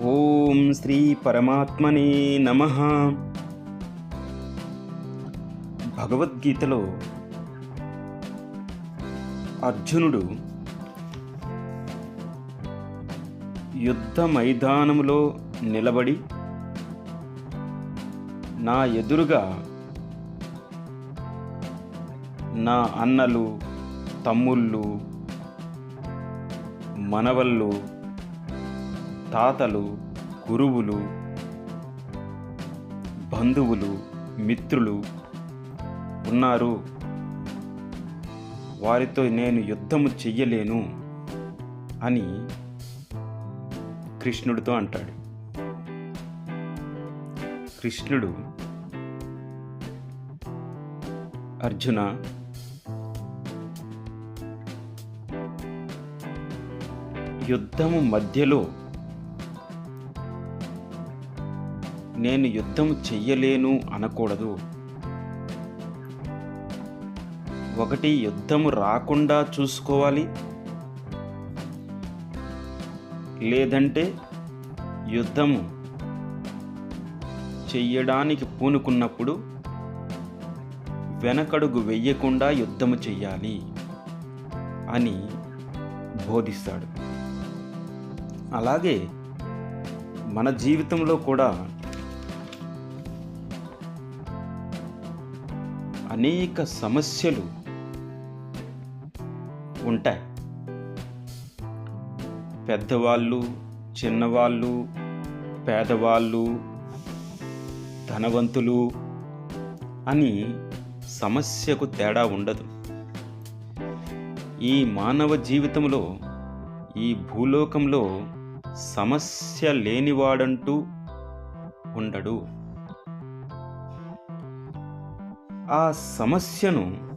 ఓం శ్రీ పరమాత్మనే నమ. భగవద్గీతలో అర్జునుడు యుద్ధ మైదానములో నిలబడి నా ఎదురుగా నా అన్నలు తమ్ముళ్ళు మనవళ్ళు తాతలు గురువులు బంధువులు మిత్రులు ఉన్నారు. వారితో నేను యుద్ధము చెయ్యలేను అని కృష్ణుడితో అంటాడు. కృష్ణుడు అర్జున యుద్ధము మధ్యలో నేను యుద్ధం చెయ్యలేను అనకూడదు. ఒకటి యుద్ధము రాకుండా చూసుకోవాలి. లేదంటే యుద్ధము చెయ్యడానికి పూనుకున్నప్పుడు వెనకడుగు వెయ్యకుండా యుద్ధము చెయ్యాలి అని బోధిస్తాడు. అలాగే మన జీవితంలో కూడా అనేక సమస్యలు ఉంటాయి. పెద్దవాళ్ళు చిన్నవాళ్ళు పేదవాళ్ళు ధనవంతులు అని సమస్యకు తేడా ఉండదు. ఈ మానవ జీవితంలో ఈ భూలోకంలో సమస్య లేనివాడంటూ ఉండడు. ఆ సమస్యను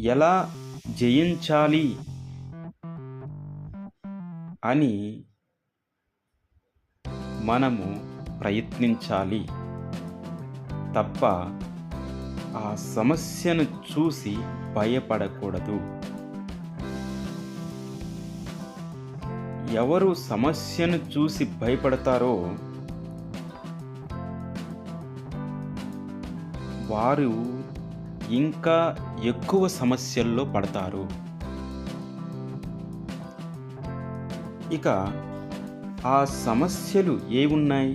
ఎలా జయించాలి అని మనము ప్రయత్నించాలి. తప్ప ఆ సమస్యను చూసి భయపడకూడదు. ఎవరు సమస్యను చూసి భయపడతారో వారు ఇంకా ఎక్కువ సమస్యల్లో పడతారు. ఇక ఆ సమస్యలు ఏ ఉన్నాయి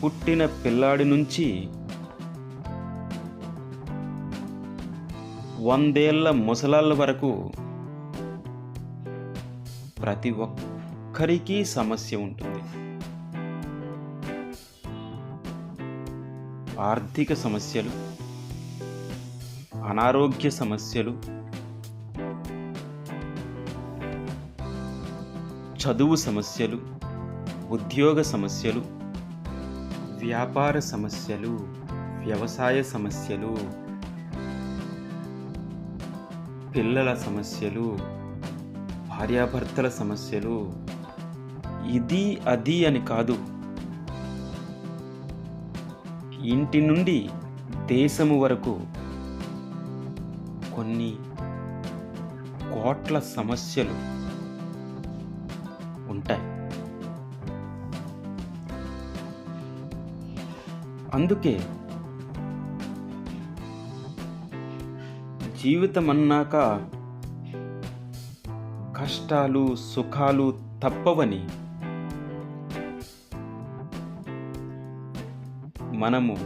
పుట్టిన పిల్లాడి నుంచి వందేళ్ళ ముసలాళ్ళ వరకు ప్రతి ఒక్కరికి సమస్య ఉంటుంది. ఆర్థిక సమస్యలు అనారోగ్య సమస్యలు చదువు సమస్యలు ఉద్యోగ సమస్యలు వ్యాపార సమస్యలు వ్యవసాయ సమస్యలు పిల్లల సమస్యలు భార్యాభర్తల సమస్యలు ఇది అది అని కాదు. ఇంటి నుండి దేశము వరకు కొన్ని కోట్ల సమస్యలు ఉంటాయి. అందుకే జీవితం అన్నాక కష్టాలు సుఖాలు తప్పవని మనము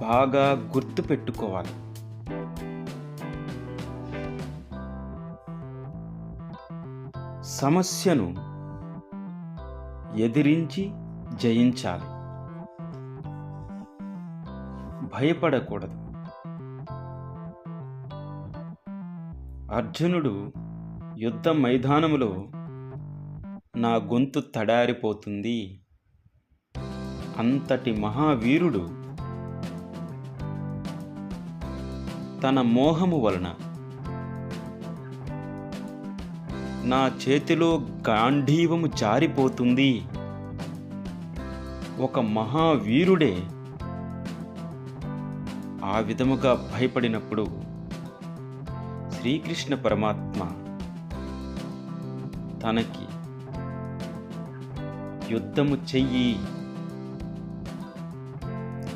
బాగా గుర్తు పెట్టుకోవాలి. సమస్యను ఎదిరించి జయించాలి. భయపడకూడదు. అర్జునుడు యుద్ధ మైదానములో నా గొంతు తడారిపోతుంది. అంతటి మహావీరుడు. తన మోహము వలన. నా చేతిలో గాంధీవము జారిపోతుంది. ఒక మహావీరుడే ఆ విధముగా భయపడినప్పుడు శ్రీకృష్ణ పరమాత్మ తనకి యుద్ధము చెయ్యి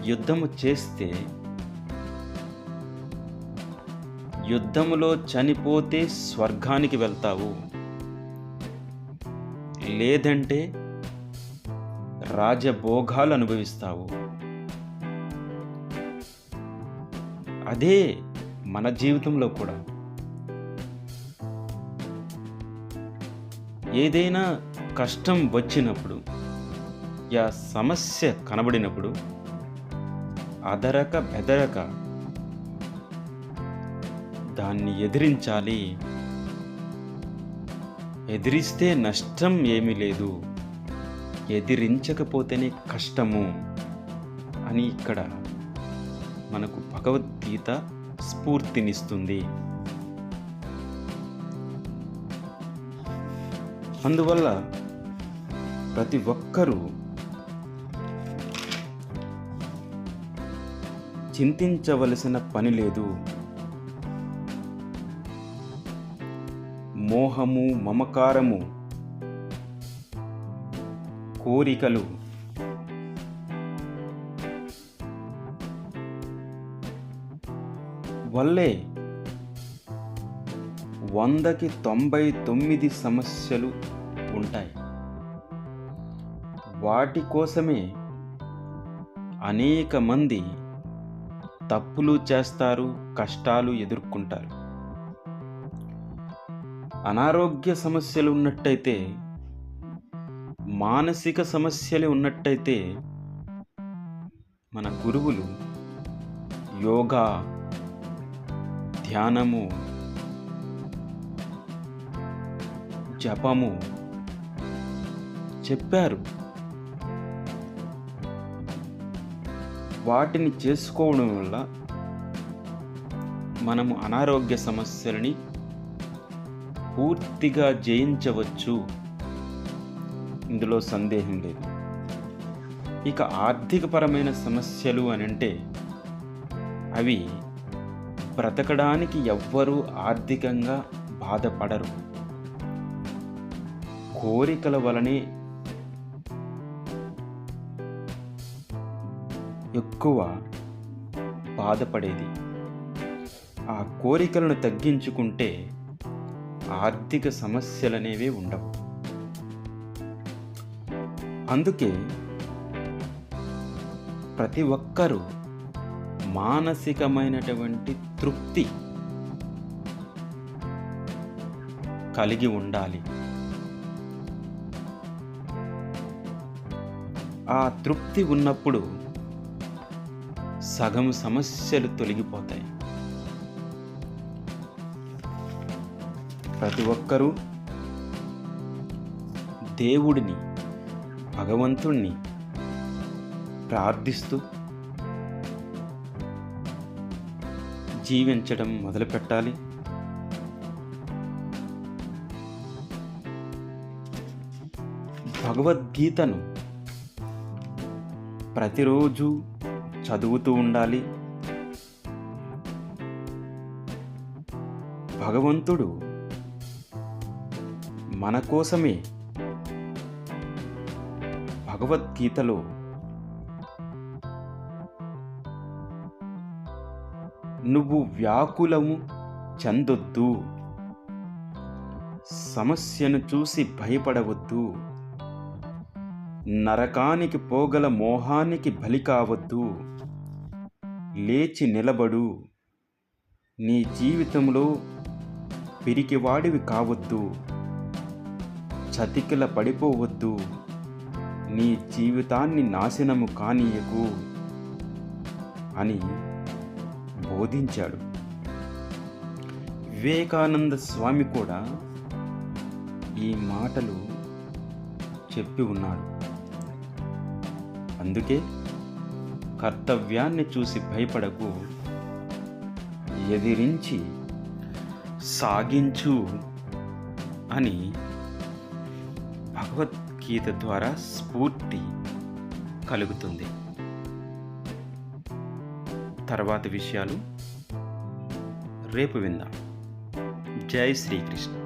యుద్ధము చేస్తే యుద్ధములో చనిపోతే స్వర్గానికి వెళ్తావు. లేదంటే రాజభోగాలు అనుభవిస్తావు. అదే మన జీవితంలో కూడా. ఏదైనా కష్టం వచ్చినప్పుడు యా సమస్య కనబడినప్పుడు అదరక బెదరక దాన్ని ఎదిరించాలి. ఎదిరిస్తే నష్టం ఏమీ లేదు. ఎదిరించకపోతేనే కష్టము అని ఇక్కడ మనకు భగవద్గీత స్ఫూర్తినిస్తుంది. అందువల్ల ప్రతి ఒక్కరూ చింతించవలసిన పని లేదు. మోహము మమకారము కోరికలు వల్లే వందకి తొంభై తొమ్మిది సమస్యలు ఉంటాయి. వాటి కోసమే అనేక మంది తప్పులు చేస్తారు కష్టాలు ఎదుర్కొంటారు. అనారోగ్య సమస్యలు ఉన్నట్టయితే మానసిక సమస్యలు ఉన్నట్టయితే మన గురువులు యోగా ధ్యానము జపము చెప్పారు. వాటిని చేసుకోవడం వల్ల మనము అనారోగ్య సమస్యలని పూర్తిగా జయించవచ్చు. ఇందులో సందేహం లేదు. ఇక ఆర్థికపరమైన సమస్యలు అని అంటే అవి బ్రతకడానికి ఎవ్వరూ ఆర్థికంగా బాధపడరు. కోరికల వలనే ఎక్కువ బాధపడేది. ఆ కోరికలను తగ్గించుకుంటే ఆర్థిక సమస్యలు అనేవి ఉండవు. అందుకే ప్రతి ఒక్కరూ మానసికమైనటువంటి తృప్తి కలిగి ఉండాలి. ఆ తృప్తి ఉన్నప్పుడు సగం సమస్యలు తొలగిపోతాయి. ప్రతి ఒక్కరూ దేవుడిని భగవంతుణ్ణి ప్రార్థిస్తూ జీవించడం మొదలుపెట్టాలి. భగవద్గీతను ప్రతిరోజు చదువుతూ ఉండాలి. భగవంతుడు మన కోసమే భగవద్గీతలో నువ్వు వ్యాకులము చెందొద్దు. సమస్యను చూసి భయపడవద్దు. నరకానికి పోగల మోహానికి బలి కావద్దు. లేచి నిలబడు. నీ జీవితంలో పిరికివాడివి కావద్దు. చతికిల పడిపోవద్దు. నీ జీవితాన్ని నాశనము కానీయకు అని బోధించాడు. వివేకానంద స్వామి కూడా ఈ మాటలు చెప్పి ఉన్నాడు. అందుకే కర్తవ్యాన్ని చూసి భయపడకు. ఎదిరించి సాగించు అని భగవద్గీత ద్వారా స్ఫూర్తి కలుగుతుంది. తర్వాత విషయాలు రేపు విందాం. జై శ్రీకృష్ణ.